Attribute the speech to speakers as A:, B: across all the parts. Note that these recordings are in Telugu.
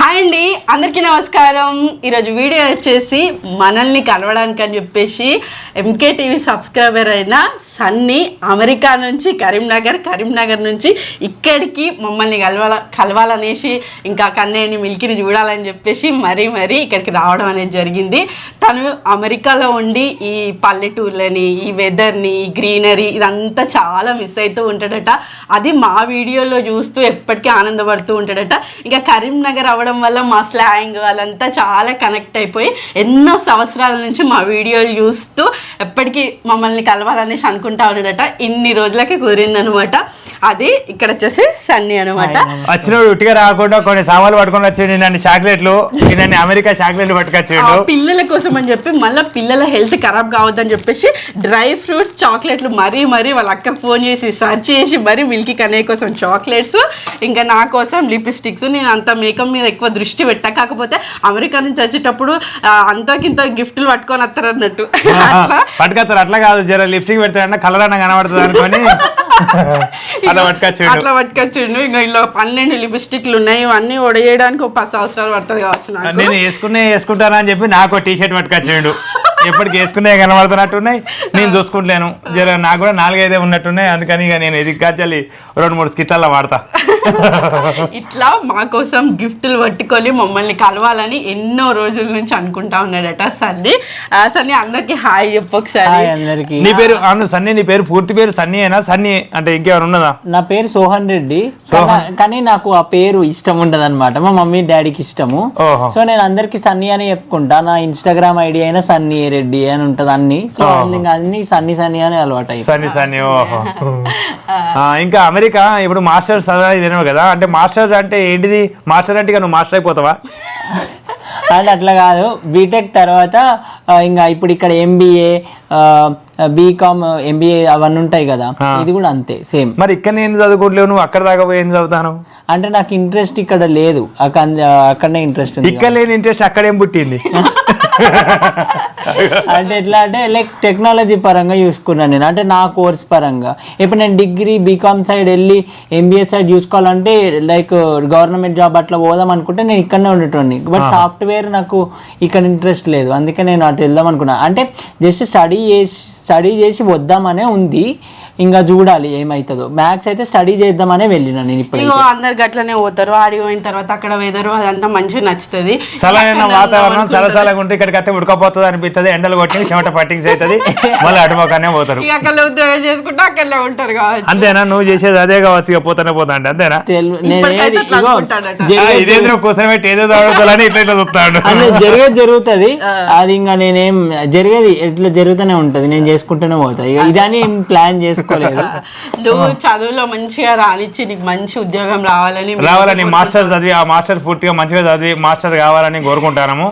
A: హాయ్ అండి. అందరికీ నమస్కారం. ఈరోజు వీడియో వచ్చేసి మనల్ని కలవడానికి అని చెప్పేసి ఎంకే టీవీ సబ్స్క్రైబర్ అయిన సన్నీ అమెరికా నుంచి కరీంనగర్ కరీంనగర్ నుంచి ఇక్కడికి మమ్మల్ని కలవాల కలవాలనేసి ఇంకా కన్నయ్యని మిల్కిని చూడాలని చెప్పేసి మరీ మరీ ఇక్కడికి రావడం అనేది జరిగింది. తను అమెరికాలో ఉండి ఈ పల్లెటూర్లని ఈ వెదర్ని ఈ గ్రీనరీ ఇదంతా చాలా మిస్ అవుతూ ఉంటాడట. అది మా వీడియోలో చూస్తూ ఎప్పటికీ ఆనందపడుతూ ఉంటాడట. ఇంకా కరీంనగర్ అవ్వడం వల్ల మా స్లాంగ్ వాళ్ళంతా చాలా కనెక్ట్ అయిపోయి ఎన్నో సంవత్సరాల నుంచి మా వీడియోలు చూస్తూ ఎప్పటికీ మమ్మల్ని కలవాలనేసి అనుకుంటా ఉన్నాడట. ఇన్ని రోజులకి కుదిరిందనమాట. అది ఇక్కడ వచ్చేసి సన్నీ అనమాట.
B: వచ్చినోడు ఉట్టిగా రాకుండా కొన్ని సామాన్లు పట్టుకొని వచ్చి నన్ను చాక్లెట్లు నన్ను అమెరికా చాక్లెట్లు పట్టుకొచ్చిండు.
A: పిల్లల కోసం అని చెప్పి మళ్ళీ పిల్లల హెల్త్ ఖరాబ్ కావద్దని చెప్పేసి డ్రై ఫ్రూట్స్ చాక్లెట్లు మరీ మరీ వాళ్ళ అక్కకు ఫోన్ చేసి సర్చ్ చేసి మరీ మిల్కీ కనే కోసం చాక్లెట్స్ ఇంకా నా కోసం లిప్స్టిక్స్ నేను అంత మేకప్ మీద ఎక్కువ దృష్టి పెట్టా. కాకపోతే అమెరికా నుంచి వచ్చేటప్పుడు అంతకింత గిఫ్ట్లు పట్టుకొని వస్తారు అన్నట్టు.
B: పట్టుకొస్తారు. అట్లా కాదు జర లిప్స్టిక్ పెడతాడన్న కలర్ అన్న కనబడుతుంది అనుకొని. అట్లా పట్టుకొచ్చిండు.
A: అట్లా పట్టుకొచ్చిండు. ఇంకా ఇలా పన్నెండు లిప్స్టిక్లు ఉన్నాయి. ఇవన్నీ ఒడేయడానికి ఒక పది సంవత్సరాలు పడుతుంది కావచ్చు
B: నేను వేసుకునే వేసుకుంటానా అని చెప్పి నాకు టీ షర్ట్ పట్టుకొచ్చిండు. ఎప్పటికి వేసుకునే కనబడుతున్నట్టున్నాయి. నేను చూసుకుంటలేను. జర నాకు కూడా నాలుగైదే ఉన్నట్టున్నాయి. అందుకని ఇక నేను ఇది కాచాలి రెండు మూడు స్కిట్లలో వాడతా.
A: ఇట్లా మా కోసం గిఫ్ట్లు పట్టుకొని మమ్మల్ని కలవాలని ఎన్నో రోజుల నుంచి అనుకుంటా ఉన్నాడట సన్నీ. సన్నీ అందరికి హాయ్ చెప్పు ఒకసారి.
C: హాయ్ అందరికి.
B: నీ పేరు అవును సన్నీ నీ పేరు పూర్తి పేరు సన్నీ అయినా సన్నీ అంటే ఇంకేమైనా ఉన్నదా?
C: నా పేరు సోహన్ రెడ్డి. కానీ- కానీ నాకు ఆ పేరు ఇష్టం ఉండదు అనమాట మా మమ్మీ డాడీకి ఇష్టము.
B: ఓహో.
C: సో నేను అందరికి సన్నీ అని చెప్పుకుంటా. నా ఇన్స్టాగ్రామ్ ఐడి అయినా సన్నీ రెడ్డి అని ఉంటది అన్ని. సో ఇంకా అన్ని సన్నీ సన్నీ అని అలవాటు
B: సన్నీ సన్నీ ఓహో. ఆ, ఇంకా అమెరికా ఇప్పుడు మాస్టర్స్ చదవాలి తినవు కదా అంటే మాస్టర్స్ అంటే ఏంటిది? మాస్టర్ అంటే ఇక నువ్వు మాస్టర్ అయిపోతావా?
C: అంటే అట్లా కాదు. బీటెక్ తర్వాత ఆ, ఇంకా ఇప్పుడు ఇక్కడ ఎంబీఏ బీకామ్ ఎంబీఏ అవన్నీ ఉంటాయి కదా ఇది కూడా అంతే సేమ్.
B: మరి ఇక్కడ నేను చదువుకోవట్లేవు నువ్వు అక్కడ దాకా పోయి ఏం చదువుతాను?
C: అంటే నాకు ఇంట్రెస్ట్ ఇక్కడ లేదు అక్కడ అక్కడనే ఇంట్రెస్ట్
B: ఇక్కడ లేని ఇంట్రెస్ట్ అక్కడేం పుట్టింది?
C: అంటే ఎట్లా అంటే లైక్ టెక్నాలజీ పరంగా చూసుకున్నాను నేను అంటే నా కోర్స్ పరంగా. ఇప్పుడు నేను డిగ్రీ బీకామ్ సైడ్ వెళ్ళి ఎంబీఏ సైడ్ చూసుకోవాలంటే లైక్ గవర్నమెంట్ జాబ్ అట్లా పోదాం అనుకుంటే నేను ఇక్కడనే ఉండేటోని బట్ సాఫ్ట్వేర్ నాకు ఇక్కడ ఇంట్రెస్ట్ లేదు అందుకే నేను అటు వెళ్దాం అనుకున్నా. అంటే జస్ట్ స్టడీ చేసి స్టడీ చేసి వద్దామనే ఉంది. ఇంకా చూడాలి ఏమవుతుందో మ్యాథ్స్ అయితే స్టడీ చేద్దామనే వెళ్ళినా నేను ఇప్పుడు
A: ఇగో అందరు గట్లనే పోతారు ఆడికి పోయిన తర్వాత అక్కడ వెదరు అదంతా మంచిగా నచ్చుతుంది.
B: సలహైన వాతావరణం సలసలగా ఉంటే ఇక్కడికి అత్తే ఉడకపోతుంది అనిపిస్తుంది ఎండలు కొట్టి చెమట పట్టింగ్స్ అవుతుంది మళ్ళీ అటుమోకానే పోతారు.
A: అక్కడ ఉద్యోగం చేసుకుంటే అక్కడనే ఉంటారు కావచ్చు.
B: అంతేనా? నువ్వు చేసేది అదే కావచ్చు ఇక పోతానే పోతా అంటే అంతేనా? ఇదేంద్ర ఏదో చదువుతాలని ఇట్లా ఇట్లా చూస్తాడు
C: అంటే జరిగేది జరుగుతుంది. అది ఇంకా నేనేం జరిగేది ఎట్లా జరుగుతూనే ఉంటది. నేను చేసుకుంటూనే పోతా. ఇక ఇదని ప్లాన్ చేసుకోలేదు
A: నువ్వు చదువులో మంచిగా రానిచ్చి నీకు మంచి ఉద్యోగం రావాలని
B: రావాలని మాస్టర్ చదివి ఆ మాస్టర్ పూర్తిగా మంచిగా చదివి మాస్టర్ కావాలని కోరుకుంటాము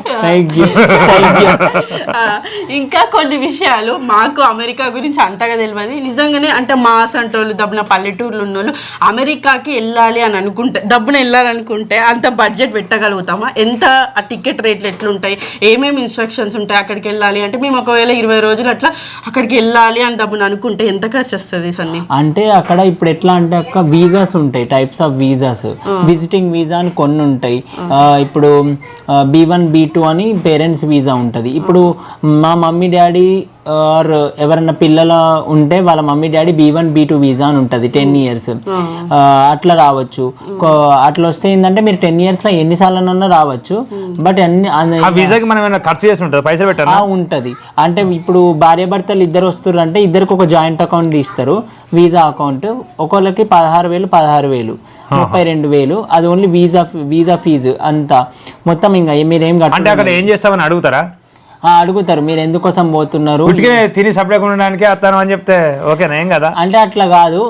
A: ఇంకా కొన్ని విషయాలు మాకు అమెరికా గురించి అంతగా తెలియదు. నిజంగానే అంటే మా సంటోళ్ళు దబ్బున పల్లెటూర్లు ఉన్నోళ్ళు అమెరికాకి వెళ్ళాలి అని అనుకుంటే దబ్బున వెళ్ళాలనుకుంటే అంత బడ్జెట్ పెట్టగలుగుతామా? ఎంత ఆ టికెట్ రేట్లు ఎట్లుంటాయి? ఏమేమి ఇన్స్ట్రక్షన్స్ ఉంటాయి అక్కడికి వెళ్ళాలి? అంటే మేము ఒకవేళ ఇరవై రోజులు అట్లా అక్కడికి వెళ్ళాలి అని దబ్బున అనుకుంటే ఎంత ఖర్చు వస్తుంది సన్ని
C: అంటే అక్కడ ఇప్పుడు ఎట్లా అంటే అక్క వీసాస్ ఉంటాయి types of visas visiting visa అని కొన్ని ఉంటాయి. ఇప్పుడు బీ వన్ బీ టూ అని పేరెంట్స్ వీసా ఉంటుంది. ఇప్పుడు మా మమ్మీ డాడీ ఆర్ ఎవరైనా పిల్లల ఉంటే వాళ్ళ mummy daddy B one B two visa అని ఉంటుంది టెన్ ఇయర్స్ అట్లా రావచ్చు. అట్లా వస్తే ఏంటంటే మీరు టెన్ ఇయర్స్లో ఎన్నిసార్లు రావచ్చు. బట్ అన్ని
B: వీసాకి మనం ఖర్చు చేసి ఉంటుంది? పైసలు పెట్టాను?
C: ఆ ఉంటది. అంటే ఇప్పుడు భార్యాభర్తలు ఇద్దరు వస్తారు అంటే ఇద్దరికి ఒక జాయింట్ అకౌంట్ తీస్తారు వీసా అకౌంట్ ఒకళ్ళకి పదహారు వేలు పదహారు వేలు ముప్పై రెండు వేలు అది ఓన్లీ వీసా వీసా ఫీజు అంతా. మొత్తం ఇంకా మీరేం
B: అంటే అక్కడ ఏం చేస్తామని అడుగుతారా?
C: అడుగుతారు. మీరు ఎందుకోసం పోతున్నారు?
B: తిని సప్లై ఉండడానికి వస్తాను అని చెప్తే ఓకేనా? ఏం కదా?
C: అంటే అట్లా కాదు.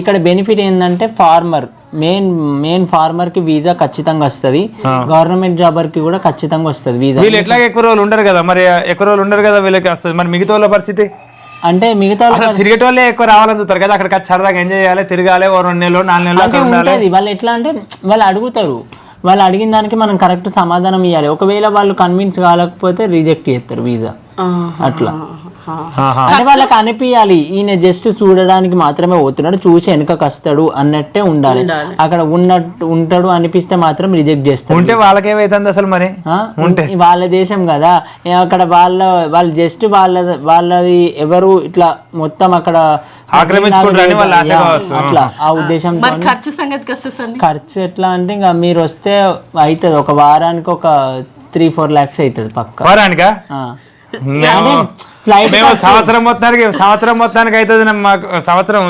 C: ఇక్కడ బెనిఫిట్ ఏంటంటే ఫార్మర్ మెయిన్ మెయిన్ ఫార్మర్కి వీసా ఖచ్చితంగా వస్తుంది. గవర్నమెంట్ జాబర్కి కూడా ఖచ్చితంగా వస్తుంది వీసా
B: వీళ్ళు ఎట్లా ఎక్కువ రోజులు ఉండరు కదా? మరి ఎక్కువ రోజులు ఉండరు కదా వీళ్ళకి వస్తుంది? మరి మిగతా వాళ్ళ పరిస్థితి?
C: అంటే మిగతా వాళ్ళ
B: అసలు తిరిగేటోళ్ళే ఎక్కువ రావాలని చూస్తారు కదా అక్కడికి వచ్చి సరదాగా ఎంజాయ్ చేయాలి తిరగాలి ఓ రెండు నెలలు నాలుగు నెలలు అక్కడ ఉండాలి.
C: ఉంటది. వాళ్ళు ఎట్లా అంటే వాళ్ళు అడుగుతారు. వాళ్ళు అడిగిన దానికి మనం కరెక్ట్ సమాధానం ఇవ్వాలి ఒకవేళ వాళ్ళు కన్విన్స్ కాలేకపోతే రిజెక్ట్ చేస్తారు వీసా అట్లా. అంటే వాళ్ళకి అనిపించాలి ఈయన జస్ట్ చూడడానికి మాత్రమే పోతున్నాడు చూసి వెనకకి వస్తాడు అన్నట్టే ఉండాలి. అక్కడ ఉన్నట్టు ఉంటాడు అనిపిస్తే మాత్రం రిజెక్ట్ చేస్తాడు.
B: ఉంటే వాళ్ళకేమైతుంది అసలు మరి?
C: వాళ్ళ దేశం కదా. అక్కడ వాళ్ళ వాళ్ళు జస్ట్ వాళ్ళ వాళ్ళది ఎవరు ఇట్లా మొత్తం అక్కడ. అట్లా ఆ ఉద్దేశంతో
A: మరి ఖర్చు సన్ని
C: ఖర్చు ఎట్లా అంటే ఇంకా మీరు వస్తే అవుతుంది ఒక వారానికి ఒక త్రీ ఫోర్ లాక్స్ అవుతుంది పక్క.
B: వారానికా?
C: ఫ్లైట్
B: మేము సంవత్సరం మొత్తానికి సంవత్సరం మొత్తానికి అవుతుంది మాకు సంవత్సరం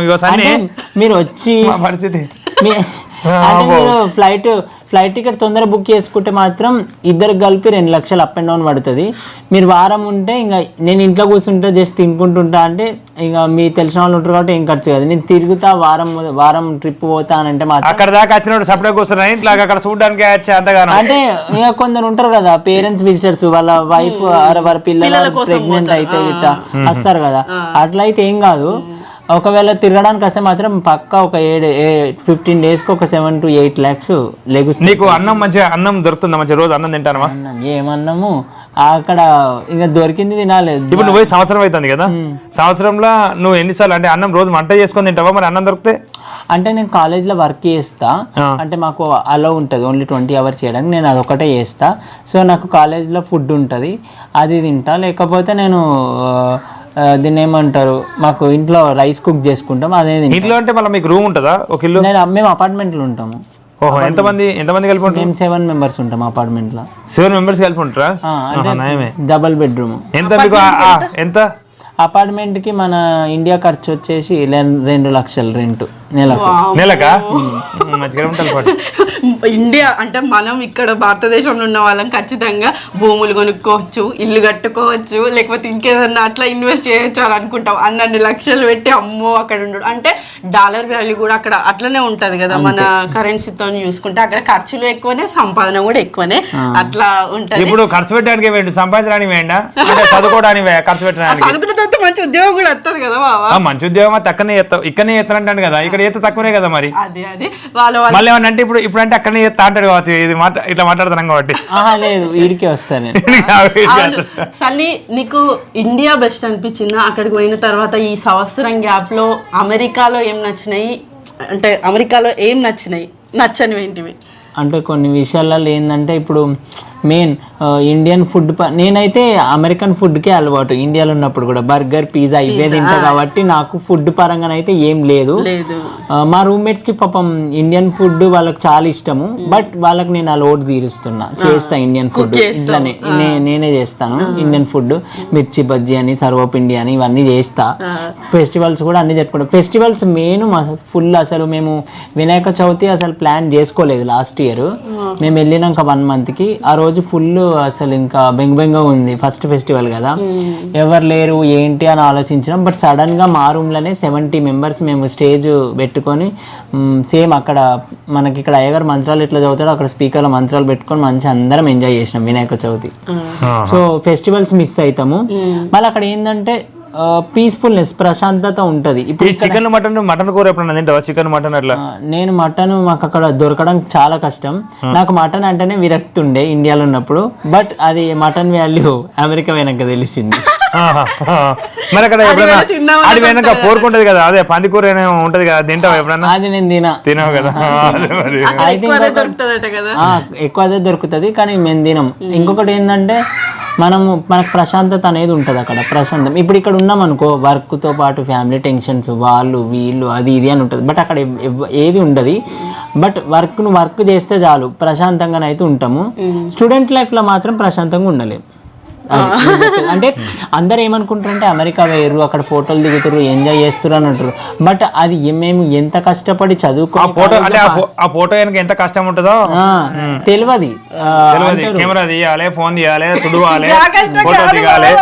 C: మీరు వచ్చి
B: పరిస్థితి.
C: ఫ్లైట్ ఫ్లైట్ టికెట్ తొందర బుక్ చేసుకుంటే మాత్రం ఇద్దరు కలిపి రెండు లక్షలు అప్ అండ్ డౌన్ పడుతుంది. మీరు వారం ఉంటే ఇంకా నేను ఇంట్లో కూర్చుంటే జస్ట్ తినుకుంటుంటా అంటే ఇంకా మీ తెలిసిన వాళ్ళు ఉంటారు కాబట్టి ఏం ఖర్చు కాదు. నేను తిరుగుతా వారం వారం ట్రిప్ పోతా అని అంటే మాత్రం
B: అక్కడ దాకా వచ్చినోడు సపరేట్ కూర్చున్నా ఇంట్లో అక్కడ చూడడానికి
C: అంటే ఇక కొందరు ఉంటారు కదా పేరెంట్స్ విజిటర్స్ వాళ్ళ వైఫ్ వాళ్ళ పిల్లల ప్రెగ్నెంట్ అయితే ఇట్ట వస్తారు కదా. అట్లా అయితే ఏం కాదు. ఒకవేళ తిరగడానికి వస్తే మాత్రం పక్కా ఒక ఏడు ఫిఫ్టీన్ డేస్కి ఒక సెవెన్ టు ఎయిట్ ల్యాక్స్ లెగుస్తుంది
B: నీకు అన్నం మంచిగా అన్నం దొరుకుతుందా? మంచిగా రోజు అన్నం తింటానమా
C: అన్నం ఏమన్నాము అక్కడ ఇంకా దొరికింది తినాలి.
B: ఇప్పుడు నువ్వు పోయి సంవత్సరం అవుతుంది కదా? సంవత్సరంలో నువ్వు ఎన్నిసార్లు అంటే అన్నం రోజు వంట చేసుకొని తింటావా? మరి అన్నం దొరికితే?
C: అంటే నేను కాలేజ్లో వర్క్ చేస్తా. అంటే మాకు అలో ఉంటుంది. ఓన్లీ ట్వంటీ అవర్స్ చేయడానికి నేను అదొకటే చేస్తా. సో నాకు కాలేజ్లో ఫుడ్ ఉంటుంది. అది తింటా. లేకపోతే నేను దీన్ని ఏమంటారు? మాకు ఇంట్లో రైస్ కుక్ చేసుకుంటాం అదే
B: ఇంట్లో అంటే మళ్ళీ మీకు రూమ్ ఉంటుందా? ఒక ఇల్లు?
C: నేను మేము అపార్ట్మెంట్లో ఉంటాము.
B: ఓహో ఎంతమంది ఎంతమంది కలిపి ఉంటారు?
C: మేము సెవెన్ మెంబర్స్ ఉంటాం అపార్ట్మెంట్లో
B: సెవెన్ మెంబర్స్ కలిపి ఉంటారా?
C: డబల్ బెడ్రూమ్
B: ఎంత మీకు ఎంత?
C: అపార్ట్మెంట్కి మన ఇండియా ఖర్చు వచ్చేసి రెండు లక్షలు రెంట్ నెలకు.
B: నెలకా? మంచిగా ఉంటుంది పాటు
A: ఇండియా అంటే మనం ఇక్కడ భారతదేశంలో ఉన్న వాళ్ళం ఖచ్చితంగా భూములు కొనుక్కోవచ్చు ఇల్లు కట్టుకోవచ్చు లేకపోతే ఇంకేదన్నా అట్లా ఇన్వెస్ట్ చేయొచ్చు అని అనుకుంటాం. అన్నన్ని లక్షలు పెట్టి అమ్మో అక్కడ ఉండడు. అంటే డాలర్ వాల్యూ కూడా అక్కడ అట్లనే ఉంటది కదా మన కరెన్సీతో చూసుకుంటే. అక్కడ ఖర్చులు ఎక్కువనే సంపాదన కూడా ఎక్కువనే అట్లా ఉంటది.
B: ఇప్పుడు ఖర్చు పెట్టడానికి సంపాదించడానికి చదువుకోవడానికి ఖర్చు పెట్టడానికి.
A: తర్వాత మంచి ఉద్యోగం కూడా వస్తుంది కదా బాబా
B: ఆ, మంచి ఉద్యోగం అయితే అక్కడనే చేస్తావు ఇక్కడనే చేస్తానంటాను కదా. ఇక్కడ చేస్తే తక్కువనే కదా మరి?
A: అది అది. వాళ్ళ వాళ్ళ
B: మళ్ళీ ఏమన్నా అంటే ఇప్పుడు ఇప్పుడు అంటే అక్కడనే చేస్తా అంటాడు కావచ్చు. ఇది మాట్లా ఇట్లా మాట్లాడుతున్నాం కాబట్టి.
C: ఆహా లేదు. వీడికే వస్తాను నేను.
A: అవును. సన్నీ నీకు ఇండియా బెస్ట్ అనిపించిందా? అక్కడికి పోయిన తర్వాత ఈ సంవత్సరం గ్యాప్లో అమెరికాలో ఏం నచ్చినాయి? అంటే అమెరికాలో ఏం నచ్చినాయి? నచ్చనివి ఏంటివి?
C: అంటే కొన్ని విషయాలలో ఏంటంటే ఇప్పుడు మెయిన్ ఇండియన్ ఫుడ్ నేనైతే అమెరికన్ ఫుడ్కే అలవాటు. ఇండియాలో ఉన్నప్పుడు కూడా బర్గర్ పిజ్జా ఇవే తింటా కాబట్టి నాకు ఫుడ్ పరంగానైతే ఏం లేదు. మా రూమ్మేట్స్కి పాపం ఇండియన్ ఫుడ్ వాళ్ళకి చాలా ఇష్టము. బట్ వాళ్ళకి నేను ఆ లోటు తీరుస్తున్నా చేస్తా ఇండియన్ ఫుడ్. ఇట్లానే. నేనే చేస్తాను. Indian food. మిర్చి బజ్జీ అని సర్వపిండి అని ఇవన్నీ చేస్తా. ఫెస్టివల్స్ కూడా అన్ని జరుపుకుంటాం. ఫెస్టివల్స్ మెయిన్ ఫుల్ అసలు మేము వినాయక చవితి అసలు ప్లాన్ చేసుకోలేదు లాస్ట్ ఇయర్. మేము వెళ్ళినాక వన్ మంత్కి. ఆ రోజు ఫుల్ అసలు ఇంకా బెంగ బెంగ ఉంది ఫస్ట్ ఫెస్టివల్ కదా. ఎవరు లేరు ఏంటి అని ఆలోచించినాం బట్ సడన్గా మా రూమ్లోనే సెవెంటీ మెంబర్స్ మేము స్టేజ్ పెట్టుకొని సేమ్ అక్కడ మనకి ఇక్కడ అయ్యగారు మంత్రాలు ఎట్లా చదువుతాడో అక్కడ స్పీకర్లో మంత్రాలు పెట్టుకొని మంచి అందరం ఎంజాయ్ చేసినాం Vinayaka Chavithi. So festivals miss అవుతాము. మళ్ళీ అక్కడ ఏంటంటే పీస్ఫుల్నెస్ ప్రశాంతత ఉంటది. ఇప్పుడు
B: ఈ చికెన్ మటన్ మటన్ కూర ఎప్పుడన్నా తింటావా? చికెన్ మటన్ అట్లా?
C: నేను మటన్ మాకు అక్కడ దొరకడం చాలా కష్టం. నాకు మటన్ అంటేనే విరక్తి ఉండే ఇండియాలో ఉన్నప్పుడు. బట్ అది మటన్ వాల్యూ అమెరికా వెనక తెలిసింది.
B: మరి అక్కడ అది వెనక పోరుకుంటది కదా? అదే పందికూర ఏమో ఉంటది కదా? తింటావా ఎప్పుడన్నా?
C: అది నేను తినా.
B: తినవు కదా?
A: ఎక్కువ
C: అదే దొరుకుతుంది కానీ మేము తినం. ఇంకొకటి ఏంటంటే మనము మనకు ప్రశాంతత అనేది ఉంటుంది అక్కడ ప్రశాంతం. ఇప్పుడు ఇక్కడ ఉన్నాం అనుకో వర్క్తో పాటు ఫ్యామిలీ టెన్షన్స్ వాళ్ళు వీళ్ళు అది ఇది అని ఉంటుంది. బట్ అక్కడ ఏది ఉండదు. బట్ వర్క్ను వర్క్ చేస్తే చాలు ప్రశాంతంగానైతే ఉంటాము. స్టూడెంట్ లైఫ్లో మాత్రం ప్రశాంతంగా ఉండలేము. అంటే అందరు ఏమనుకుంటారంటే అమెరికా వేరు అక్కడ ఫోటోలు దిగుతారు ఎంజాయ్ చేస్తారు అని అంటారు బట్ అది మేము ఎంత కష్టపడి
B: ఆ
C: చదువుకో
B: ఫోటో అంటే ఆ ఫోటో వెనక ఎంత కష్టం ఉంటుందో
C: తెలియదు
B: కెమెరా తీయాలి ఫోన్ తీయాలి తుడవాలి ఫోటో దిగాలి.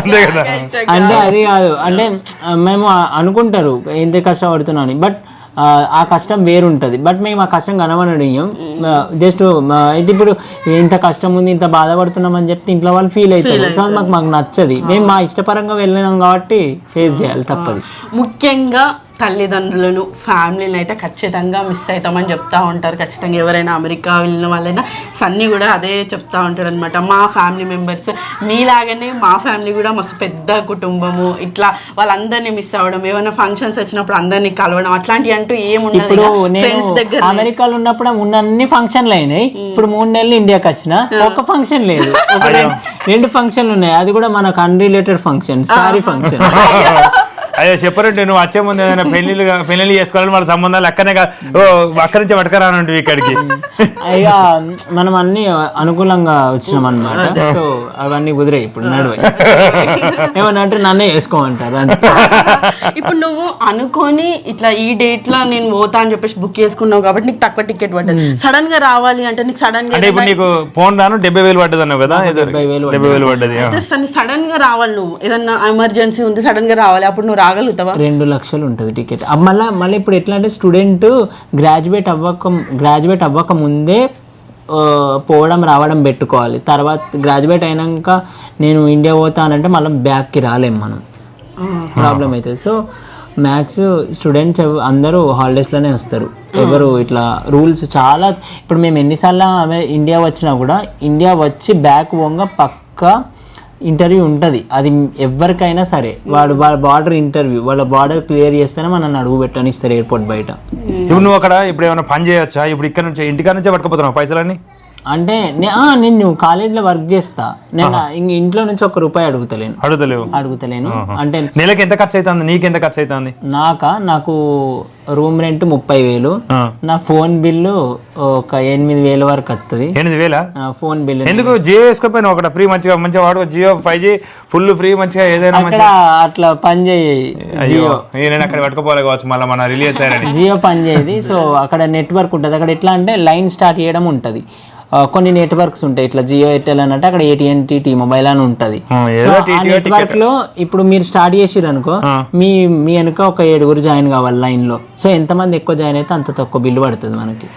B: అంతే కదా.
C: అంటే అది కాదు. అంటే మేము అనుకుంటారు ఎంత కష్టపడుతున్నాం అని. బట్ ఆ కష్టం వేరుంటది. బట్ మేము ఆ కష్టం కనబడడం జస్ట్ అయితే ఇప్పుడు ఇంత కష్టం ఉంది ఇంత బాధపడుతున్నాం అని చెప్తే ఇంట్లో వాళ్ళు ఫీల్ అవుతారు. సో మాకు మాకు నచ్చది. మేము మా ఇష్టపరంగా వెళ్ళినాం కాబట్టి ఫేస్ చేయాలి తప్పది.
A: ముఖ్యంగా తల్లిదండ్రులను ఫ్యామిలీని అయితే ఖచ్చితంగా మిస్ అవుతామని చెప్తా ఉంటారు. ఖచ్చితంగా ఎవరైనా అమెరికా వెళ్ళిన వాళ్ళైనా సన్నీ కూడా అదే చెప్తా ఉంటాడు అనమాట మా ఫ్యామిలీ మెంబర్స్ మీలాగానే మా ఫ్యామిలీ కూడా మస్తు పెద్ద కుటుంబము. ఇట్లా వాళ్ళందరినీ మిస్ అవ్వడం ఏమైనా ఫంక్షన్స్ వచ్చినప్పుడు అందరినీ కలవడం అట్లాంటివి అంటూ ఏముండదు.
C: ఇప్పుడు నేను
A: ఫ్రెండ్స్ దగ్గర
C: అమెరికాలో ఉన్నప్పుడు ఉన్న అన్ని ఫంక్షన్లు అయినాయి. ఇప్పుడు మూడు నెలలు ఇండియాకి వచ్చిన ఒక్క ఫంక్షన్ లేదు. ఒక రెండు- రెండు ఫంక్షన్లు ఉన్నాయి. అది కూడా మనకు అన్రిలేటెడ్ ఫంక్షన్ సారీ ఫంక్షన్
B: అయ్యో చెప్పరంటే నువ్వు వచ్చే ముందు ఏదైనా పెళ్ళిళ్ళు పెళ్ళిళ్ళు చేసుకోవాలని వాళ్ళ సంబంధాలు అక్కడనే కా- ఓ అక్కడి నుంచి పట్టుకరానంటు ఇక్కడికి.
C: ఇక మనం అన్ని అనుకూలంగా వచ్చినాం అనమాట సో అవన్నీ కుదిరాయి ఇప్పుడు నడువ. ఏమన్నా అంటే నన్నే చేసుకోమంటారు
A: ఇప్పుడు నువ్వు అనుకొని ఇట్లా ఈ డేట్లో నేను పోతా అని చెప్పేసి బుక్ చేసుకున్నావు కాబట్టి నీకు తక్కువ టికెట్ పడ్డది. సడన్గా రావాలి అంటే నీకు సడన్గా
B: అంటే ఇప్పుడు నీకు ఫోన్ రాను డెబ్బై వేలు పడ్డది అన్నావు కదా
C: డెబ్బై వేలు
B: డెబ్బై వేలు పడ్డది.
A: సడన్గా రావాలి నువ్వు. ఏదన్నా ఎమర్జెన్సీ ఉంది సడన్గా రావాలి. అప్పుడు నువ్వు రాగలుగుతావా
C: రెండు లక్షలు ఉంటుంది టికెట్ మళ్ళీ మళ్ళీ ఇప్పుడు ఎట్లా అంటే స్టూడెంట్ గ్రాడ్యుయేట్ అవ్వక గ్రాడ్యుయేట్ అవ్వక ముందే పోవడం రావడం పెట్టుకోవాలి. తర్వాత గ్రాడ్యుయేట్ అయినాక నేను ఇండియా పోతానంటే మళ్ళీ బ్యాక్కి రాలేం మనం. ప్రాబ్లం అవుతుంది. సో మ్యాథ్స్ స్టూడెంట్స్ అందరూ హాలిడేస్లోనే వస్తారు. ఎవరు ఇట్లా రూల్స్ చాలా ఇప్పుడు మేము ఎన్నిసార్లు ఇండియా వచ్చినా కూడా ఇండియా వచ్చి బ్యాక్ పోగా పక్కా ఇంటర్వ్యూ ఉంటుంది. అది ఎవరికైనా సరే. వాడు వాళ్ళ బార్డర్ ఇంటర్వ్యూ వాళ్ళ బార్డర్ క్లియర్ చేస్తేనే మనల్ని అడుగు పెట్టని ఇస్తారు ఎయిర్పోర్ట్ బయట.
B: ఇప్పుడు నువ్వు అక్కడ ఇప్పుడు ఏమైనా పని చేయొచ్చా? ఇప్పుడు ఇక్కడ నుంచి ఇంటికాడ నుంచే పట్టుకుపోతున్నావు పైసలన్నీ?
C: అంటే నేను కాలేజ్లో వర్క్ చేస్తా. నేను ఇంక ఇంట్లో నుంచి ఒక రూపాయి అడుగుతలేను.
B: అడుగుతలేవు?
C: అడుగుతలేను. అంటే
B: నెలకి ఎంత ఖర్చు అవుతుంది నీకు ఎంత ఖర్చు అవుతుంది
C: నాకా? నాకు రూమ్ రెంట్ ముప్పై వేలు. నా ఫోన్ బిల్లు ఒక ఎనిమిది వేల వరకు వస్తుంది
B: ఎనిమిది వేలా
C: ఫోన్ బిల్లు
B: ఎందుకు? జియో వేసుకోపోయినావు ఒకటి ఫ్రీ మంచిగా మంచిగా వాడు Jio five G full free మంచిగా ఏదైనా
C: అక్కడ అట్లా పని చేయి
B: అయ్యో నేను అక్కడ పట్టుకోపోలే కావచ్చు మళ్ళీ మన రిలీజ్
C: జియో పని చేయదు. సో అక్కడ నెట్వర్క్ ఉంటుంది. అక్కడ ఎట్లా అంటే లైన్ స్టార్ట్ చేయడం ఉంటుంది. కొన్ని నెట్వర్క్స్ ఉంటాయి. ఇట్లా జియో ఎయిర్టెల్ అన్నట్టు అక్కడ ఏటీఎన్టీ టీ మొబైల్ అని ఉంటుంది. నెట్వర్క్లో ఇప్పుడు మీరు స్టార్ట్ చేసిర్రు అనుకో మీ మీ వెనుక ఒక ఏడుగురు జాయిన్ కావాలి లైన్లో సో ఎంతమంది ఎక్కువ జాయిన్ అయితే అంత తక్కువ బిల్లు పడుతుంది మనకి.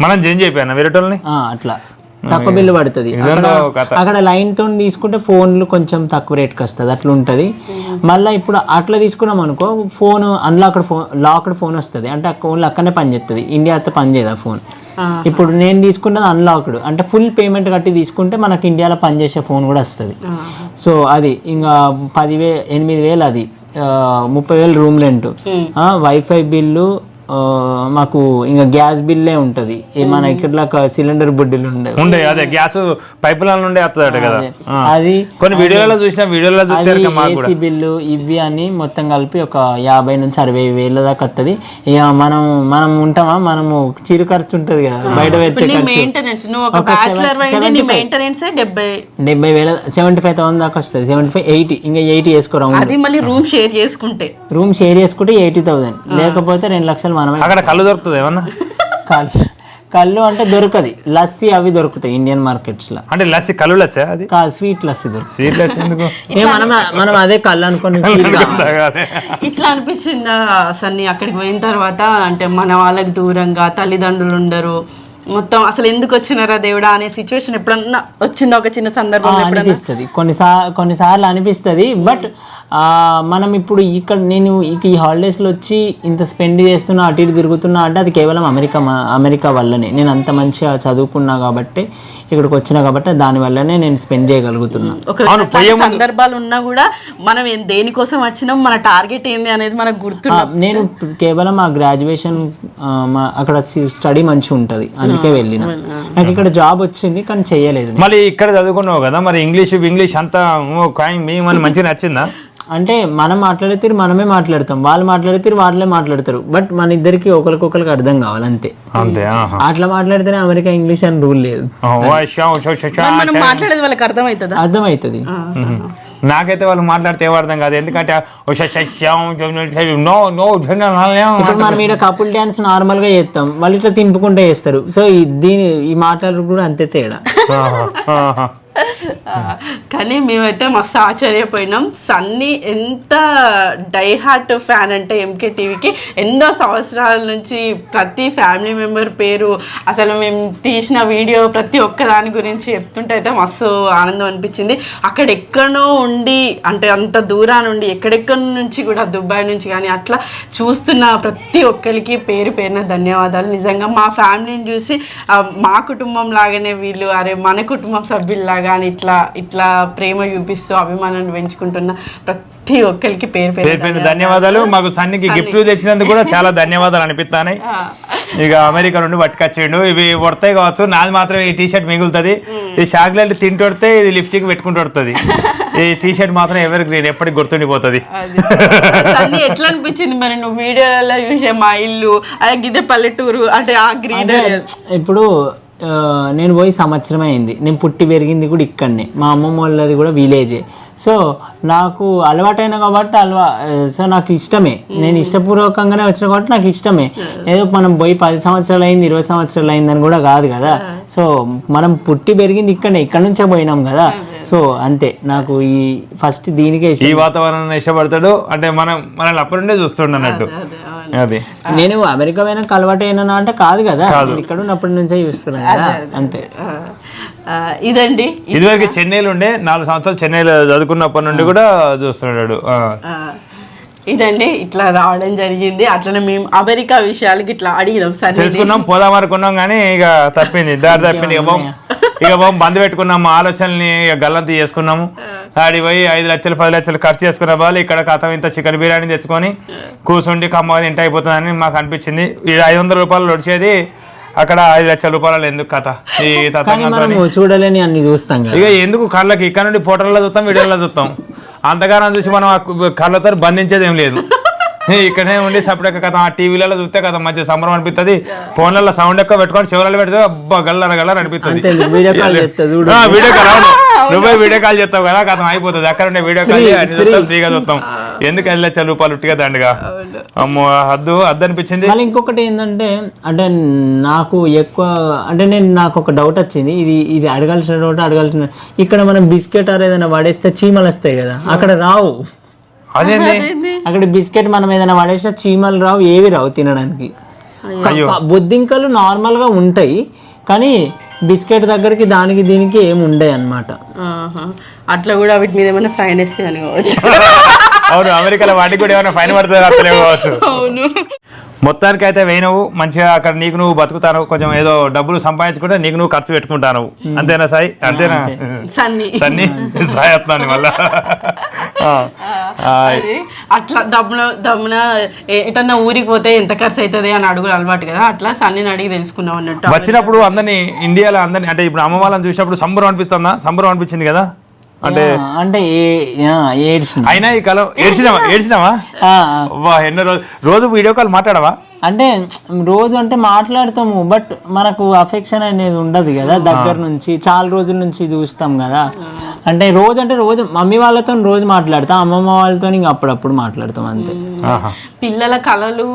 B: మనం చేంజ్ అయిపోయాను వేరేటోళ్ళని?
C: ఆ, అట్లా. తక్కువ బిల్లు పడుతుంది. అక్కడ లైన్తో తీసుకుంటే ఫోన్లు కొంచెం తక్కువ రేట్కి వస్తుంది. అట్లా ఉంటుంది. మళ్ళీ ఇప్పుడు అట్లా తీసుకున్నాం అనుకో phone unlocked phone locked phone వస్తుంది. అంటే ఫోన్లో అక్కడనే పనిచేస్తుంది ఇండియాతో పనిచేయదు ఆ ఫోన్? ఇప్పుడు నేను తీసుకున్నది అన్లాక్డ్ అంటే ఫుల్ పేమెంట్ కట్టి తీసుకుంటే మనకి ఇండియాలో పనిచేసే ఫోన్ కూడా వస్తుంది. సో అది ఇంకా పదివే ఎనిమిది వేలు అది. ముప్పై వేలు రూమ్ రెంట్ వైఫై బిల్లు మాకు ఇంకా గ్యాస్ బిల్లే ఉంటుంది. మన ఇక్కడ సిలిండర్ బుడ్డిలు ఉండవు.
B: ఉండే అదే గ్యాస్ పైప్ లైన్ నుండే వస్తుందట కదా.
C: అది.
B: కొన్ని వీడియోలలో చూసిన వీడియోలో
C: ఏసీ బిల్లు ఇవి అని మొత్తం కలిపి ఒక యాభై నుంచి అరవై వేల దాకా వస్తుంది ఇక మనం మనం ఉంటామా? మనము చిరు ఖర్చు ఉంటుంది కదా. బయట
A: డెబ్బై
C: వేల సెవెంటీ ఫైవ్ థౌసండ్ దాకా వస్తుంది. సెవెంటీ ఫైవ్ ఎయిటీ ఇంకా ఎయిటీ
A: మళ్ళీ రూమ్ షేర్ చేసుకుంటే.
C: రూమ్ షేర్ చేసుకుంటే ఎయిటీ థౌసండ్ లేకపోతే రెండు లక్షలు మనమే
B: అక్కడ కళ్ళు దొరుకుతుంది ఏమన్నా?
C: కళ్ళు. కళ్ళు అంటే దొరకది. లస్సీ అవి దొరుకుతాయి ఇండియన్ మార్కెట్స్లో
B: అంటే లస్సీ కళ్ళు లస్సా అది?
C: స్వీట్ లస్సీ దొరుకుతుంది.
B: స్వీట్ లస్సీ ఎందుకు?
C: మనం మనం అదే కళ్ళు అనుకుని.
A: ఇట్లా అనిపించిందా సన్ని? అక్కడికి పోయిన తర్వాత అంటే మన వాళ్ళకి దూరంగా తల్లిదండ్రులు ఉండరు మొత్తం అసలు ఎందుకు వచ్చినారా దేవుడా అనే సిచ్యువేషన్ ఎప్పుడన్నా వచ్చిందా ఒక చిన్న సందర్భం
C: అనిపిస్తుంది. కొన్నిసార్లు కొన్నిసార్లు అనిపిస్తుంది బట్ మనం ఇప్పుడు ఇక్కడ నేను ఈ హాలిడేస్లో వచ్చి ఇంత స్పెండ్ చేస్తున్నా అటు ఇటు తిరుగుతున్నా అంటే అది కేవలం అమెరికా అమెరికా వల్లనే. నేను అంత మంచిగా చదువుకున్నా కాబట్టి ఇక్కడికి వచ్చినా కాబట్టి దాని వల్లనే నేను స్పెండ్ చేయగలుగుతున్నా.
A: ఒక సందర్భాలు ఉన్నా కూడా మనం ఏం- దేనికోసం వచ్చినాం మన టార్గెట్ ఏంది అనేది మనకు గుర్తు
C: నేను కేవలం ఆ గ్రాడ్యుయేషన్ మా అక్కడ స్టడీ మంచిగా ఉంటుంది. అందుకే వెళ్ళిన. నాకు ఇక్కడ జాబ్ వచ్చింది కానీ చేయలేదు.
B: మళ్ళీ ఇక్కడ చదువుకున్నావు కదా మరి ఇంగ్లీష్ ఇంగ్లీష్ అంతా మంచిగా నచ్చిందా?
C: అంటే మనం మాట్లాడే తీరు మనమే మాట్లాడతాం. వాళ్ళు మాట్లాడే తీరు వాళ్ళే మాట్లాడతారు. బట్ మన ఇద్దరికి ఒకరికొకరికి అర్థం కావాలి అంతే. అట్లా మాట్లాడితేనే అమెరికా ఇంగ్లీష్ అని రూల్ లేదు.
A: మనం మాట్లాడేది వాళ్ళకి అర్థమవుతుందా?
C: అర్థమవుతుంది.
B: మ్మ్. నాకైతే వాళ్ళు మాట్లాడితే ఏం అర్థం కాదు. ఎందుకంటే నో నో
C: మనం ఇక్కడ కపుల్ డ్యాన్స్ నార్మల్గా చేస్తాం. వాళ్ళు ఇట్లా తింపుకుంటే చేస్తారు. సో ఈ దీని ఈ మాటలు కూడా అంతే తేడా.
A: కానీ మేమైతే మస్తు ఆశ్చర్యపోయినాం. సన్నీ ఎంత డైహార్ట్ ఫ్యాన్ అంటే ఎంకే టీవీకి ఎన్నో సంవత్సరాల నుంచి ప్రతి ఫ్యామిలీ మెంబర్ పేరు అసలు మేము తీసిన వీడియో ప్రతి ఒక్క దాని గురించి చెప్తుంటే అయితే మస్తు ఆనందం అనిపించింది. అక్కడ ఎక్కడో ఉండి అంటే అంత దూరానుండి ఎక్కడెక్కడి ఎక్కడెక్కడ నుంచి కూడా దుబాయ్ నుంచి కానీ అట్లా చూస్తున్న ప్రతి ఒక్కరికి పేరు పేరున ధన్యవాదాలు. నిజంగా మా ఫ్యామిలీని చూసి మా కుటుంబం లాగానే వీళ్ళు అరే మన కుటుంబం సభ్యుల్లాగా అని ఇట్లా ఇట్లా ప్రేమ చూపిస్తూ అభిమానాన్ని పెంచుకుంటున్న ప్రతి ఒక్కరికి పేరు
B: పేరు ధన్యవాదాలు. మాకు సన్నికి గిఫ్ట్లు తెచ్చినందుకు కూడా చాలా ధన్యవాదాలు అనిపిస్తాయి ఇక అమెరికా నుండి పట్టుకొచ్చిండు. ఇవి వడతాయి కావచ్చు నాది మాత్రం ఈ టీ షర్ట్ మిగులుతుంది ఈ చాక్లెట్ తింటొడితే ఇది లిప్స్టిక్ పెట్టుకుంటూ వస్తుంది ఈ టీ షర్ట్ మాత్రం ఎవరికి నేను ఎప్పటికి గుర్తుండిపోతుంది.
A: ఎట్లా అనిపించింది మరి నువ్వు వీడియోలలో చూసే మా ఇల్లు అదే గిదే పల్లెటూరు అంటే ఆ గ్రీన్
C: ఇప్పుడు నేను పోయి సంవత్సరం అయింది. నేను పుట్టి పెరిగింది కూడా ఇక్కడనే. మా అమ్మమ్మ వాళ్ళది కూడా విలేజే సో నాకు అలవాటైన కాబట్టి అలవా సో నాకు ఇష్టమే. నేను ఇష్టపూర్వకంగానే వచ్చిన కాబట్టి నాకు ఇష్టమే. ఏదో మనం పోయి పది సంవత్సరాలు అయింది ఇరవై సంవత్సరాలు అయిందని కూడా కాదు కదా. సో మనం పుట్టి పెరిగింది ఇక్కడనే. ఇక్కడ నుంచే పోయినాం కదా. సో అంతే. నాకు ఈ ఫస్ట్ దీనికే
B: ఈ
C: ఇష్టం.
B: వాతావరణాన్ని ఇష్టపడతాడు. అంటే మనం మనల్ని అప్పటి నుండే చూస్తుండ అన్నట్టు. అది.
C: నేను అమెరికా పోయినాక అలవాటైనా అంటే కాదు కదా. నేను ఇక్కడ ఉన్నప్పటి నుంచే చూస్తున్నాను కదా. అంతే.
A: ఇదండి.
B: ఇదివరకు చెన్నైలో ఉండే నాలుగు సంవత్సరాలు చెన్నైలో చదువుకున్నప్పటి నుండి కూడా చూస్తున్నాడు
A: ఇదండి ఇట్లా రావడం జరిగింది. అట్లనే మేము అమెరికా విషయాలకి ఇట్లా అడిగినాం.
B: తెలుసుకున్నాం పోదాం అనుకున్నాం కానీ ఇక తప్పింది దారి తప్పింది. ఇక బాం ఇక బాం బంద్ పెట్టుకున్నాం మా ఆలోచనల్ని ఇక గల్లంత చేసుకున్నాము. ఆడి పోయి ఐదు లక్షలు పది లక్షలు ఖర్చు చేసుకున్న వాళ్ళు ఇక్కడ కథం ఇంత చికెన్ బిర్యానీ తెచ్చుకొని కూర్చుండి కమ్మ ఇంట అయిపోతుందని మాకు అనిపించింది. ఇది ఐదు వందల రూపాయలు వచ్చేది అక్కడ ఐదు లక్షల రూపాయలు ఎందుకు కథ? ఈ
C: మనం చూడలేని అన్ని చూస్తాం
B: ఇక ఎందుకు కళ్ళకి? ఇక్కడ నుండి ఫోటోల్లో చూస్తాం వీడియోలో చూస్తాం. అంతగానం చూసి మనం కళ్ళతో బంధించేది ఏం లేదు ఇక్కడే ఉండి సపరేట్ కథ ఆ టీవీలలో చూస్తే కదా మంచి సంబరం అనిపిస్తుంది ఫోన్లలో సౌండ్ ఎక్కువ పెట్టుకొని చెవులలో పెడితే అబ్బా గల్లర గల్లర అనిపిస్తుంది
C: వీడియో కాల్
B: నువ్వే వీడియో కాల్ చేస్తావు కదా కథం అయిపోతుంది. అక్కడ ఉండే వీడియో కాల్ ఫ్రీగా చూస్తాం. ఎందుకు వెళ్ళి లక్షల రూపాయలు ఉట్టిగా దండగా? అమ్మో హద్దు హద్దు అనిపించింది?
C: మళ్ళీ ఇంకొకటి ఏంటంటే అంటే నాకు ఎక్కువ అంటే నేను నాకు ఒక డౌట్ వచ్చింది. ఇది ఇది అడగాల్సిన డౌట్ అడగాల్సిన ఇక్కడ మనం బిస్కెట్ ఆర్ ఏదైనా పడేస్తే చీమలు వస్తాయి కదా అక్కడ రావు.
B: అదేంది?
C: అక్కడ బిస్కెట్ మనం ఏదైనా పడేస్తే చీమలు రావు ఏవి రావు తినడానికి. బొద్దింకలు నార్మల్గా ఉంటాయి కానీ బిస్కెట్ దగ్గరికి దానికి దీనికి ఏమి ఉండవు అన్నమాట
A: ఆహా. అట్లా కూడా వీటి మీద ఏమైనా ఫైన్ వేస్తే అనుకోవచ్చు
B: అవును అమెరికాలో వాటికి కూడా ఏమైనా ఫైన్ పడుతుంది అసలే కావచ్చు.
A: అవును.
B: మొత్తానికి అయితే వేయనవు మంచిగా అక్కడ నీకు నువ్వు బతుకుతాను కొంచెం ఏదో డబ్బులు సంపాదించుకుంటే నీకు నువ్వు ఖర్చు పెట్టుకుంటాను. అంతేనా సాయి? అంతేనా?
A: సన్నీ.
B: సన్ని? సాయి వస్తున్నాను మళ్ళా
A: అట్లా దమ్మున దమ్మున ఎటన్నా ఊరికి పోతే ఎంత ఖర్చు అవుతుంది అని అడుగులు అలవాటు కదా అట్లా సన్నీని అడిగి తెలుసుకున్నాం అన్నట్టు.
B: వచ్చినప్పుడు అందరినీ ఇండియాలో అందరినీ అంటే ఇప్పుడు అమ్మ వాళ్ళని చూసినప్పుడు సంబరం అనిపిస్తుందా? సంబరం అనిపించింది కదా? అంటే
C: అంటే
B: అయినా ఈ కాలం ఏడ్చినావా? ఏడ్చినావా? వా ఎన్నో రోజు రోజు వీడియో కాల్ మాట్లాడవా?
C: అంటే రోజు అంటే మాట్లాడతాము బట్ మనకు అఫెక్షన్ అనేది ఉండదు కదా దగ్గర నుంచి చాలా రోజుల నుంచి చూస్తాం కదా. అంటే రోజు అంటే రోజు మమ్మీ వాళ్ళతో రోజు మాట్లాడతాం అమ్మమ్మ వాళ్ళతో ఇంకా అప్పుడప్పుడు మాట్లాడతాం అంతే.
A: పిల్లల కళలు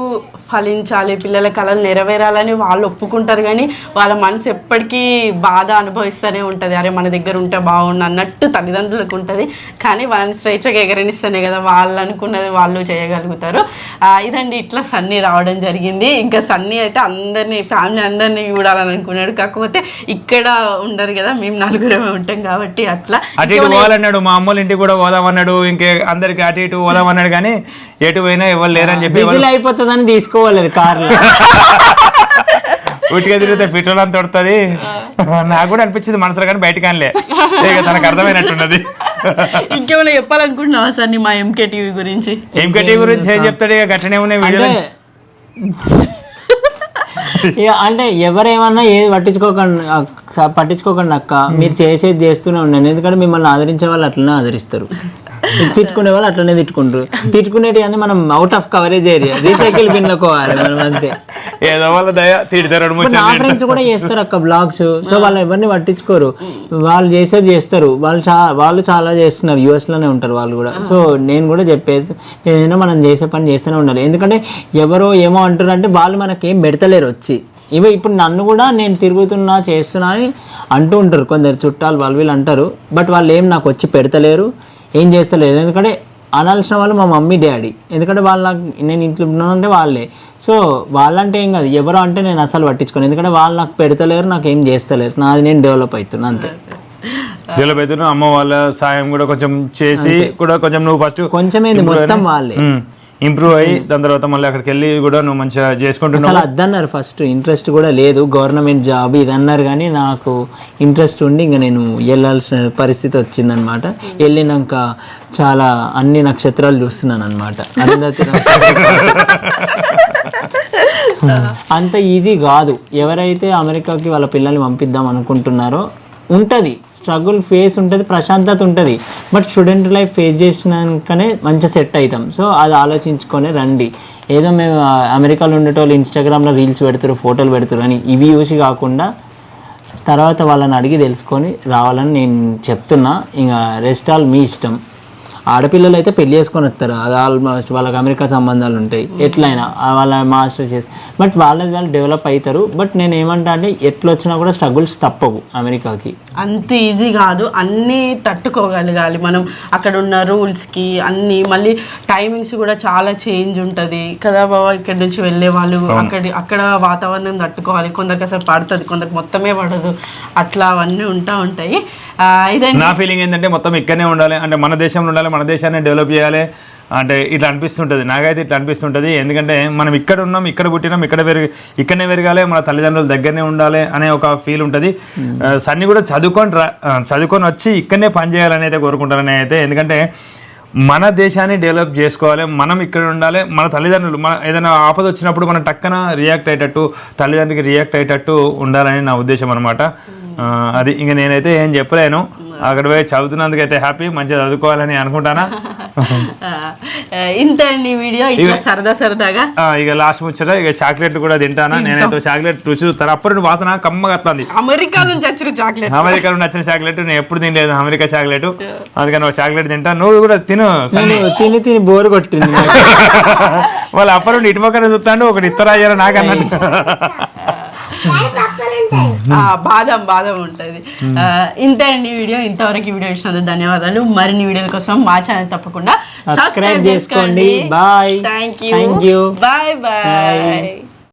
A: ఫలించాలి పిల్లల కళలు నెరవేరాలని వాళ్ళు ఒప్పుకుంటారు కానీ వాళ్ళ మనసు ఎప్పటికీ బాధ అనుభవిస్తూనే ఉంటుంది. అరే మన దగ్గర ఉంటే బాగుండు అన్నట్టు తల్లిదండ్రులకు ఉంటుంది. కానీ వాళ్ళని స్వేచ్ఛగా ఎగరనిస్తేనే కదా వాళ్ళు అనుకున్నది వాళ్ళు చేయగలుగుతారు. ఆ, ఇదండి ఇట్లా సన్నీ రావడం జరిగింది. ఇంకా సన్నీ అయితే అందరినీ ఫ్యామిలీ అందరినీ చూడాలని అనుకున్నాడు. కాకపోతే ఇక్కడ ఉండరు కదా మేము నలుగురమే ఉంటాం కాబట్టి అట్లా.
B: అటు పోవాలన్నాడు మా అమ్మోళ్ళ ఇంటికి కూడా పోదామన్నాడు ఇంకే అందరికి అటు ఇటు పోదామన్నాడు కానీ ఎటు పోయినా ఎవరు లేరని చెప్పి
C: బిజీలు అయిపోతుందని తీసుకోవాలి కార్లో.
B: ఉట్టిగా తిరిగితే పెట్రోల్ అంత కొడుతుంది నాకు కూడా అనిపించింది మనసులో కానీ బయట కానిలే. ఇక తనకు అర్థమైనట్టున్నది.
A: ఇంకేమైనా చెప్పాలనుకుంటున్నావా సన్నీ మా ఎంకే టీవీ గురించి?
B: ఎంకటి గురించి ఏం చెప్తాడు? ఇక గట్టనే ఉన్నాయి వీడియో
C: అంటే ఇక అంటే ఎవరేమన్నా ఏది పట్టించుకోకండి పట్టించుకోకండి అక్క. మీరు చేసేది చేస్తూనే ఉండండి. ఎందుకంటే మిమ్మల్ని ఆదరించే వాళ్ళు అట్లనే ఆదరిస్తారు. తిట్టుకునే వాళ్ళు అట్లనే తిట్టుకుంటారు తిట్టుకునేటి అని మనం out of coverage area recycle పిన్నుకోవాలి మనం అంతే.
B: ఏదో వాళ్ళ దయ తిడతారు
C: నా ఫ్రెండ్స్ కూడా చేస్తారు అక్క బ్లాగ్స్ సో వాళ్ళు ఎవరిని పట్టించుకోరు. వాళ్ళు చేసేది చేస్తారు. వాళ్ళు చా వాళ్ళు చాలా చేస్తున్నారు. యూఎస్లోనే ఉంటారు వాళ్ళు కూడా. సో నేను కూడా చెప్పేది ఏదైనా మనం చేసే పని చేస్తూనే ఉండాలి. ఎందుకంటే ఎవరో ఏమో అంటారు అంటే వాళ్ళు మనకి ఏం పెడతలేరు వచ్చి. ఇవి ఇప్పుడు నన్ను కూడా నేను తిరుగుతున్నా చేస్తున్నా అని అంటూ ఉంటారు కొందరు చుట్టాలు వాళ్ళు వీళ్ళు అంటారు. బట్ వాళ్ళు ఏం నాకు వచ్చి పెడతలేరు. ఏం చేస్తలేరు ఎందుకంటే అనాల్సిన వాళ్ళు మా మమ్మీ డాడీ. ఎందుకంటే వాళ్ళు నాకు నేను ఇంట్లో ఉన్నానంటే వాళ్ళే. సో వాళ్ళంటే ఏం కాదు. ఎవరు అంటే నేను అసలు పట్టించుకోను. ఎందుకంటే వాళ్ళు నాకు పెడతలేరు నాకు ఏం చేస్తలేరు. నాది నేను డెవలప్ అవుతున్నా అంతే.
B: డెవలప్ అవుతున్నావు అమ్మ వాళ్ళ సాయం కూడా కొంచెం చేసి కూడా కొంచెం నువ్వు ఫస్ట్
C: కొంచెం మొత్తం వాళ్ళే.
B: ఇంప్రూవ్ అయ్యి దాని తర్వాత మళ్ళీ అక్కడికి వెళ్ళి కూడా నువ్వు మంచిగా చేసుకుంటున్నావు.
C: అసలు అద్దన్నారు ఫస్ట్ ఇంట్రెస్ట్ కూడా లేదు గవర్నమెంట్ జాబ్ ఇది అన్నారు కానీ నాకు ఇంట్రెస్ట్ ఉండి ఇంకా నేను వెళ్ళాల్సిన పరిస్థితి వచ్చిందనమాట వెళ్ళినాక చాలా అన్ని నక్షత్రాలు చూస్తున్నాను అనమాట అరుంధతి. అంత ఈజీ కాదు. ఎవరైతే అమెరికాకి వాళ్ళ పిల్లల్ని పంపిద్దాం అనుకుంటున్నారో ఉంటుంది. స్ట్రగుల్ ఫేస్ ఉంటుంది ప్రశాంతత ఉంటుంది. బట్ స్టూడెంట్ లైఫ్ ఫేస్ చేసినాకనే మంచిగా సెట్ అవుతాం సో అది ఆలోచించుకొని రండి. ఏదో మేము అమెరికాలో ఉండేటోళ్ళు ఇన్స్టాగ్రామ్లో రీల్స్ పెడతారు ఫోటోలు పెడతారు అని ఇవి చూసి కాకుండా తర్వాత వాళ్ళని అడిగి తెలుసుకొని రావాలని నేను చెప్తున్నా. ఇంకా రెస్ట్ ఆల్ మీ ఇష్టం. ఆడపిల్లలు అయితే పెళ్ళి చేసుకొని వస్తారు. అది ఆల్మోస్ట్ వాళ్ళకి అమెరికా సంబంధాలు ఉంటాయి. ఎట్లయినా వాళ్ళ మాస్టర్స్ చేసి. బట్ వాళ్ళది వాళ్ళు డెవలప్ అవుతారు బట్ నేను ఏమంటా అంటే ఎట్లా వచ్చినా కూడా స్ట్రగుల్స్ తప్పవు అమెరికాకి.
A: అంత ఈజీ కాదు. అన్నీ తట్టుకోగలగాలి. మనం అక్కడ ఉన్న రూల్స్కి అన్నీ. మళ్ళీ టైమింగ్స్ కూడా చాలా చేంజ్ ఉంటుంది. కదా బాబా ఇక్కడ నుంచి వెళ్ళే వాళ్ళు అక్కడ అక్కడ వాతావరణం తట్టుకోవాలి. కొందరికి అసలు పడుతుంది. కొందరికి మొత్తమే పడదు. అట్లా అవన్నీ ఉంటా ఉంటాయి. ఆ, ఇదండి
B: నా ఫీలింగ్ ఏంటంటే మొత్తం ఇక్కడనే ఉండాలి. అంటే మన దేశంలో ఉండాలి మన దేశాన్ని డెవలప్ చేయాలి. అంటే ఇట్లా అనిపిస్తుంటుంది. నాకైతే ఇట్లా అనిపిస్తుంటుంది. ఎందుకంటే మనం ఇక్కడ ఉన్నాం ఇక్కడ పుట్టినాం ఇక్కడ పెరిగి ఇక్కడనే పెరగాలి మన తల్లిదండ్రుల దగ్గరనే ఉండాలి అనే ఒక ఫీల్ ఉంటుంది. ఆ, సన్ని కూడా చదువుకొని చదువుకొని వచ్చి ఇక్కడనే పని చేయాలని అయితే కోరుకుంటారని అయితే ఎందుకంటే మన దేశాన్ని డెవలప్ చేసుకోవాలి మనం ఇక్కడ ఉండాలి మన తల్లిదండ్రులు మన ఏదైనా ఆపద వచ్చినప్పుడు మనం టక్కన రియాక్ట్ అయ్యేటట్టు తల్లిదండ్రులకి రియాక్ట్ అయ్యేటట్టు ఉండాలని నా ఉద్దేశం అనమాట అది ఇంక నేనైతే ఏం చెప్పలేను. అక్కడ పోయి చదువుతున్నందుకైతే హ్యాపీ మంచిగా చదువుకోవాలని అనుకుంటానా?
A: ఇంత అండి వీడియో ఇట్లా సరదా సరదాగా?
B: ఇక లాస్ట్ ముచ్చట ఇక చాక్లెట్లు కూడా తింటానా? నేనైతే చాక్లెట్ రుచి చూస్తాను. అప్పుడు నువ్వు వాసన కమ్మగా వస్తుంది.
A: అమెరికా నుంచి వచ్చిన చాక్లెట్
B: అమెరికా నుండి వచ్చిన చాక్లెట్ నేను ఎప్పుడు తినలేదు అమెరికా చాక్లెట్ అందుకని ఒక చాక్లెట్ తింటా. నువ్వు కూడా తిను
C: తిని తిని బోర్ కొట్టింది.
B: వాళ్ళు అప్పుడు నుండి ఇటు పక్కన చూస్తాడు ఒకటి ఇత్తరాయ్యారు నాకు అన్నట్టు.
A: బాదం బాదం ఉంటుంది. ఆ, ఇంతే అండి వీడియో. ఇంతవరకు వీడియో ఇచ్చినందుకు ధన్యవాదాలు. మరిన్ని వీడియోల కోసం మా ఛానల్ తప్పకుండా సబ్స్క్రైబ్
C: చేసుకోండి. Bye.
A: Thank you. Bye bye